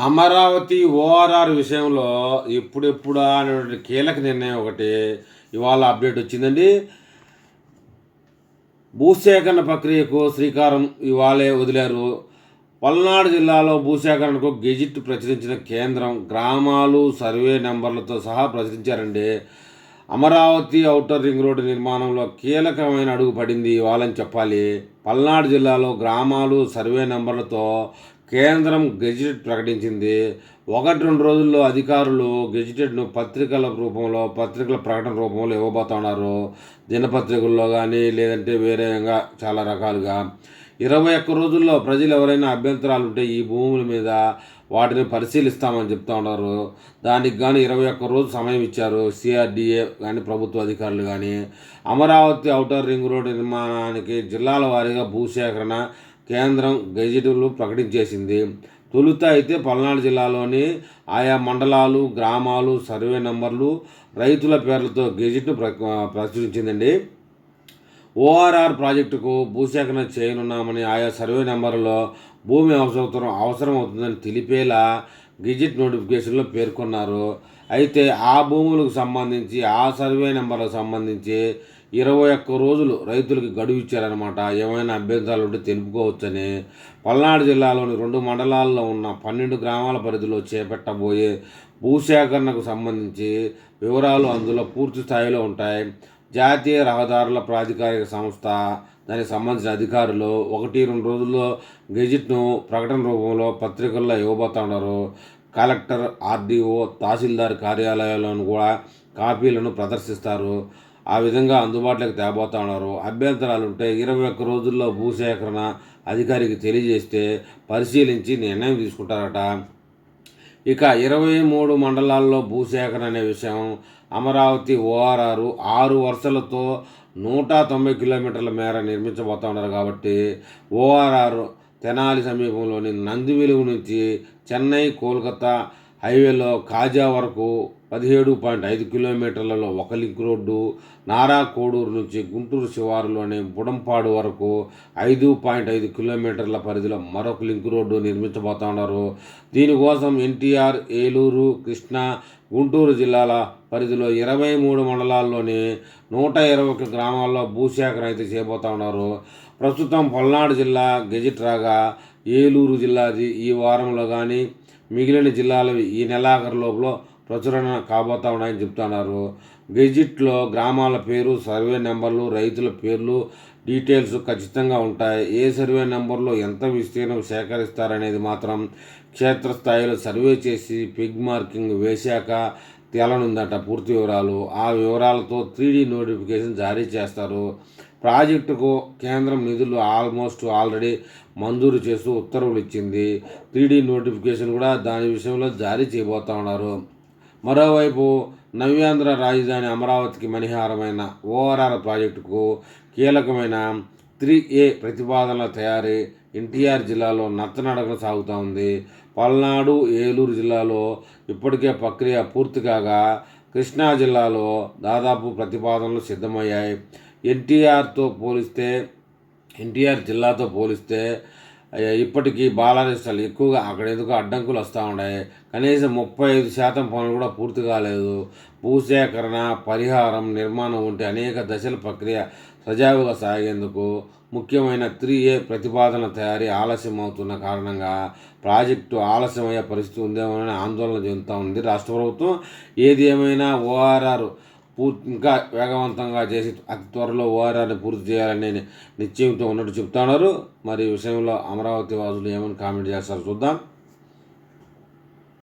Amaravati ORR విషయంలో ఇప్పుడెప్పుడు అనేటువంటి కీలక నిర్ణయం ఒకటి ఇవాళ అప్డేట్ వచ్చిందండి. భూసేకరణ ప్రక్రియకు శ్రీకారం ఇవాళే వదిలారు. పల్నాడు జిల్లాలో భూసేకరణకు గెజిట్ ప్రచురించిన కేంద్రం గ్రామాలు సర్వే నెంబర్లతో సహా ప్రచురించారండి. అమరావతి ఔటర్ రింగ్ రోడ్డు నిర్మాణంలో కీలకమైన అడుగు పడింది ఇవాళని చెప్పాలి. పల్నాడు జిల్లాలో గ్రామాలు సర్వే నెంబర్లతో కేంద్రం గెజిటెడ్ ప్రకటించింది. ఒకటి రెండు రోజుల్లో అధికారులు గెజిటెడ్ను పత్రికల రూపంలో పత్రికల ప్రకటన రూపంలో ఇవ్వబోతున్నారు. దినపత్రికల్లో కానీ లేదంటే వేరే విధంగా చాలా రకాలుగా. ఇరవై ఒక్క రోజుల్లో ప్రజలు ఎవరైనా అభ్యంతరాలు ఉంటే ఈ భూముల మీద వాటిని పరిశీలిస్తామని చెప్తా ఉన్నారు. దానికి కానీ ఇరవై ఒక్క రోజు సమయం ఇచ్చారు సిఆర్డిఏ కానీ ప్రభుత్వ అధికారులు కానీ అమరావతి ఔటర్ రింగ్ రోడ్డు నిర్మాణానికి జిల్లాల వారీగా భూసేకరణ కేంద్రం గెజిటులు ప్రకటించేసింది. తొలుత అయితే పల్నాడు జిల్లాలోని ఆయా మండలాలు గ్రామాలు సర్వే నంబర్లు రైతుల పేర్లతో గెజిట్ను ప్ర ప్రచురించిందండి. ఓఆర్ఆర్ ప్రాజెక్టుకు భూసేకరణ చేయనున్నామని ఆయా సర్వే నెంబర్లో భూమి అవసరం అవసరం అవుతుందని తెలిపేలా గెజిట్ నోటిఫికేషన్లో పేర్కొన్నారు. అయితే ఆ భూములకు సంబంధించి ఆ సర్వే నెంబర్లకు సంబంధించి ఇరవై ఒక్క రోజులు రైతులకు గడువు ఇచ్చారనమాట ఏమైనా అభ్యంతరాలు ఉంటే తెలుపుకోవచ్చని. పల్నాడు జిల్లాలోని రెండు మండలాల్లో ఉన్న పన్నెండు గ్రామాల పరిధిలో చేపట్టబోయే భూసేకరణకు సంబంధించి వివరాలు అందులో పూర్తి స్థాయిలో ఉంటాయి. జాతీయ రహదారుల ప్రాధికారిక సంస్థ దానికి సంబంధించిన అధికారులు ఒకటి రెండు రోజుల్లో గెజిట్ను ప్రకటన రూపంలో పత్రికల్లో ఇవ్వబోతా ఉన్నారు కలెక్టర్ ఆర్డీఓ తహసీల్దార్ కార్యాలయాలను కూడా కాపీలను ప్రదర్శిస్తారు. ఆ విధంగా అందుబాటులోకి తేబోతా ఉన్నారు అభ్యంతరాలు ఉంటే ఇరవై ఒక్క రోజుల్లో భూసేకరణ అధికారికి తెలియజేస్తే పరిశీలించి నిర్ణయం తీసుకుంటారట. ఇక ఇరవై మూడు మండలాల్లో భూసేకరణ అనే విషయం అమరావతి ఓఆర్ఆర్ ఆరు వరుసలతో నూట తొంభై కిలోమీటర్ల మేర నిర్మించబోతా ఉన్నారు కాబట్టి ఓఆర్ఆర్ తెనాలి సమీపంలోని నందివెలుగు నుంచి చెన్నై కోల్కతా హైవేలో కాజా వరకు పదిహేడు పాయింట్ ఐదు కిలోమీటర్లలో ఒక లింక్ రోడ్డు నారా కోడూరు నుంచి గుంటూరు శివారులోని బుడంపాడు వరకు ఐదు పాయింట్ ఐదు కిలోమీటర్ల పరిధిలో మరొక లింక్ రోడ్డు నిర్మించబోతా ఉన్నారు. దీనికోసం ఎన్టీఆర్ ఏలూరు కృష్ణా గుంటూరు జిల్లాల పరిధిలో ఇరవై మూడు మండలాల్లోని నూట ఇరవై ఒక్క గ్రామాల్లో భూసేకరణ అయితే చేయబోతా ఉన్నారు. ప్రస్తుతం పల్నాడు జిల్లా గెజిట్ రాగా ఏలూరు జిల్లాది ఈ వారంలో కానీ మిగిలిన జిల్లాలవి ఈ నెలాఖరు లోపల ప్రచురణ కాబోతా ఉన్నాయని చెప్తున్నారు. గెజిట్లో గ్రామాల పేరు సర్వే నెంబర్లు రైతుల పేర్లు డీటెయిల్స్ ఖచ్చితంగా ఉంటాయి. ఏ సర్వే నెంబర్లో ఎంత విస్తీర్ణం సేకరిస్తారనేది మాత్రం క్షేత్రస్థాయిలో సర్వే చేసి పిగ్ మార్కింగ్ వేశాక తేలనుందట పూర్తి వివరాలు. ఆ వివరాలతో త్రీడీ నోటిఫికేషన్ జారీ చేస్తారు. ప్రాజెక్టుకు కేంద్రం నిధులు ఆల్మోస్ట్ ఆల్రెడీ మంజూరు చేస్తూ ఉత్తర్వులు ఇచ్చింది. త్రీడీ నోటిఫికేషన్ కూడా దాని విషయంలో జారీ చేయబోతా ఉన్నారు. మరోవైపు నవ్యాంధ్ర రాజధాని అమరావతికి మణిహారమైన ఓఆర్ఆర్ ప్రాజెక్టుకు కీలకమైన త్రీ ఏ ప్రతిపాదనల తయారీ ఎన్టీఆర్ జిల్లాలో నత్తనడకన సాగుతూ ఉంది. పల్నాడు ఏలూరు జిల్లాలో ఇప్పటికే ప్రక్రియ పూర్తి కాగా కృష్ణా జిల్లాలో దాదాపు ప్రతిపాదనలు సిద్ధమయ్యాయి. ఎన్టీఆర్తో పోలిస్తే ఎన్టీఆర్ జిల్లాతో పోలిస్తే ఇప్పటికీ బాలనిష్టాలు ఎక్కువగా అక్కడ ఎందుకు అడ్డంకులు వస్తూ ఉన్నాయి. కనీసం ముప్పై ఐదు శాతం పనులు కూడా పూర్తి కాలేదు. భూసేకరణ పరిహారం నిర్మాణం వంటి అనేక దశల ప్రక్రియ సజావుగా సాగేందుకు ముఖ్యమైన త్రీ ఏ ప్రతిపాదన తయారీ ఆలస్యం అవుతున్న కారణంగా ప్రాజెక్టు ఆలస్యమయ్యే పరిస్థితి ఉందేమోనని ఆందోళన చెందుతూ ఉంది రాష్ట్ర ప్రభుత్వం. ఏది ఏమైనా ఓఆర్ఆర్ పూర్తి ఇంకా వేగవంతంగా చేసి అతి త్వరలో ఓఆర్ఆర్ని పూర్తి చేయాలని నిశ్చయంతో ఉన్నట్టు చెప్తున్నారు. మరి ఈ విషయంలో అమరావతి వాసులు ఏమని కామెంట్ చేస్తారో చూద్దాం.